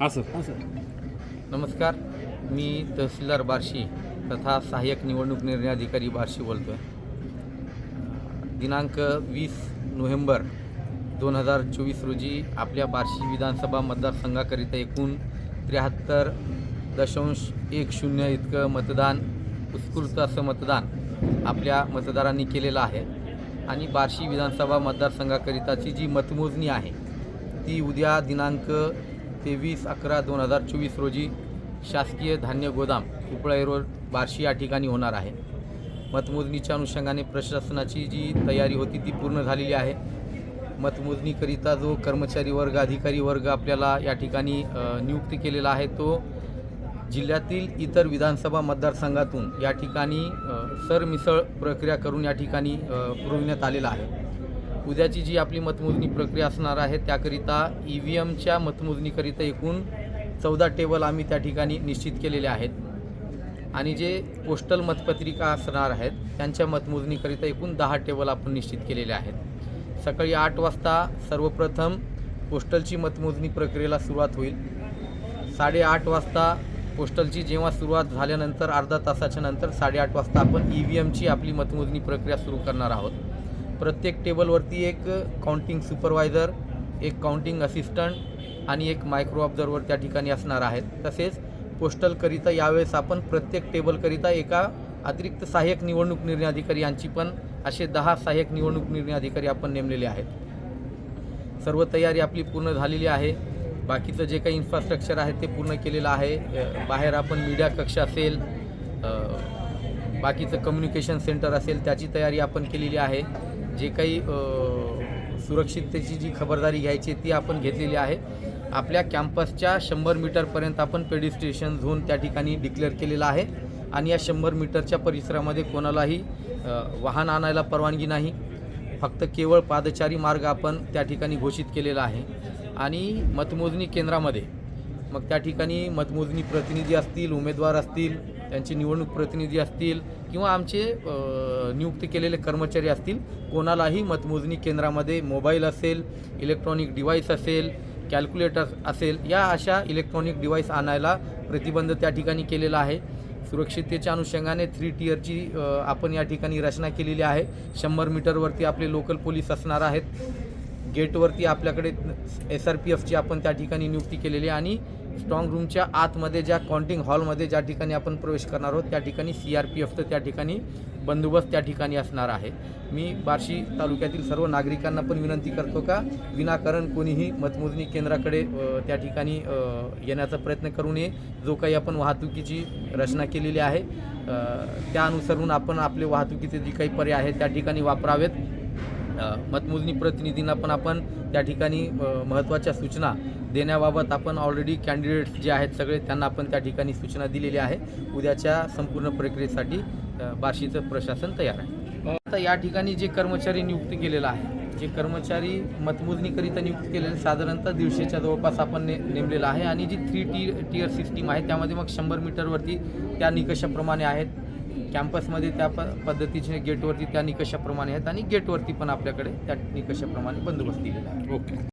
हा सर. हां सर. नमस्कार. मी तहसीलदार बार्शी तथा सहाय्यक निवडणूक निर्णय अधिकारी बार्शी बोलतो आहे दिनांक वीस नोव्हेंबर दोन हजार चोवीस रोजी आपल्या बार्शी विधानसभा मतदारसंघाकरिता एकूण त्र्याहत्तर दशांश एक शून्य इतकं मतदान उत्स्फूर्त असं मतदान आपल्या मतदारांनी केलेलं आहे. आणि बार्शी विधानसभा मतदारसंघाकरिताची जी मतमोजणी आहे ती उद्या दिनांक तेवीस अकरा दोन हजार चोवीस रोजी शासकीय धान्य गोदाम उपळाई रोड बार्शी या ठिकाणी होणार आहे. मतमोजणीच्या अनुषंगाने प्रशासनाची जी तयारी होती ती पूर्ण झालेली आहे. मतमोजणीकरिता जो कर्मचारी वर्ग अधिकारी वर्ग आपल्याला या ठिकाणी नियुक्त केलेला आहे तो जिल्ह्यातील इतर विधानसभा मतदारसंघातून या ठिकाणी सरमिसळ प्रक्रिया करून या ठिकाणी पुरविण्यात आलेला आहे. उद्याची जी आपली मतमोजणी प्रक्रिया असणार आहे त्याकरिता ई व्ही एमच्या मतमोजणीकरिता एकूण चौदा टेबल आम्ही त्या ठिकाणी निश्चित केलेले आहेत. आणि जे पोस्टल मतपत्रिका असणार आहेत त्यांच्या मतमोजणीकरिता एकूण दहा टेबल आपण निश्चित केलेले आहेत. सकाळी आठ वाजता सर्वप्रथम पोस्टलची मतमोजणी प्रक्रियेला सुरुवात होईल. साडेआठ वाजता पोस्टलची जेव्हा सुरुवात झाल्यानंतर अर्धा तासाच्या नंतर साडेआठ वाजता आपण ई व्ही एमची आपली मतमोजणी प्रक्रिया सुरू करणार आहोत. प्रत्येक टेबलवरती एक काउंटिंग सुपरवायझर एक काउंटिंग असिस्टंट आणि एक मायक्रो ऑब्झर्वर त्या ठिकाणी असणार आहेत. तसेच पोस्टलकरिता यावेळेस आपण प्रत्येक टेबलकरिता एका अतिरिक्त सहाय्यक निवडणूक निर्णय अधिकारी यांची पण असे दहा सहाय्यक निवडणूक निर्णय अधिकारी आपण नेमलेले आहेत. सर्व तयारी आपली पूर्ण झालेली आहे. बाकीचं जे काही इन्फ्रास्ट्रक्चर आहे ते पूर्ण केलेलं आहे. बाहेर आपण मीडिया कक्ष असेल बाकीचं कम्युनिकेशन सेंटर असेल त्याची तयारी आपण केलेली आहे. जे काही सुरक्षिततेची जी खबरदारी घ्यायची ती आपण घेतलेली आहे. आपल्या कॅम्पसच्या शंभर मीटरपर्यंत आपण पेडिस्ट्रेशन झोन त्या ठिकाणी डिक्लेअर केलेला आहे. आणि या शंभर मीटरच्या परिसरामध्ये कोणालाही वाहन आणायला परवानगी नाही. फक्त केवळ पादचारी मार्ग आपण त्या ठिकाणी घोषित केलेला आहे. आणि मतमोजणी केंद्रामध्ये मग त्या ठिकाणी मतमोजणी प्रतिनिधी असतील उमेदवार असतील त्यांचे निवडणूक प्रतिनिधी असतील किंवा आमचे नियुक्त केलेले कर्मचारी असतील कोणालाही मतमोजणी केंद्रामध्ये मोबाईल असेल इलेक्ट्रॉनिक डिव्हाइस असेल कॅल्क्युलेटर असेल या अशा इलेक्ट्रॉनिक डिव्हाइस आणायला प्रतिबंध त्या ठिकाणी केलेला आहे. सुरक्षिततेच्या अनुषंगाने थ्री टीयरची आपण या ठिकाणी रचना केलेली आहे. शंभर मीटरवरती आपले लोकल पोलीस असणार आहेत. गेटवरती आपल्याकडे एस आर पी एफची आपण त्या ठिकाणी नियुक्ती केलेली आहे आणि स्ट्रॉंग रूमच्या आतमध्ये ज्या काउंटिंग हॉलमध्ये ज्या ठिकाणी आपण प्रवेश करणार आहोत त्या ठिकाणी सी आर पी एफचं त्या ठिकाणी बंदोबस्त त्या ठिकाणी असणार आहे. मी बार्शी तालुक्यातील सर्व नागरिकांना पण विनंती करतो का विनाकारण कोणीही मतमोजणी केंद्राकडे त्या ठिकाणी येण्याचा प्रयत्न करू नये. जो काही आपण वाहतुकीची रचना केलेली आहे त्यानुसरून त्या अनुसरून आपण आपले वाहतुकीचे जे काही पर्याय आहेत त्या ठिकाणी वापरावेत. मतमोजणी प्रतिनिधींना पण आपण त्या ठिकाणी महत्त्वाच्या सूचना देण्याबाबत आपण ऑलरेडी कॅन्डिडेट्स जे आहेत सगळे त्यांना आपण त्या ठिकाणी सूचना दिलेली आहे. उद्याच्या संपूर्ण प्रक्रियेसाठी बार्शीचं प्रशासन तयार आहे. आता या ठिकाणी जे कर्मचारी नियुक्त केलेला आहे जे कर्मचारी मतमोजणीकरिता नियुक्त केलेले साधारणतः दीडशेच्या जवळपास आपण ने नेमलेलं आहे. आणि जी थ्री टी टीयर सिस्टीम आहे त्यामध्ये मग शंभर मीटरवरती त्या निकषाप्रमाणे आहेत. कॅम्पसमध्ये त्या प पद्धतीचे गेटवरती त्या निकषाप्रमाणे आहेत आणि गेटवरती पण आपल्याकडे त्या निकषाप्रमाणे बंदोबस्त दिलेला आहे. ओके.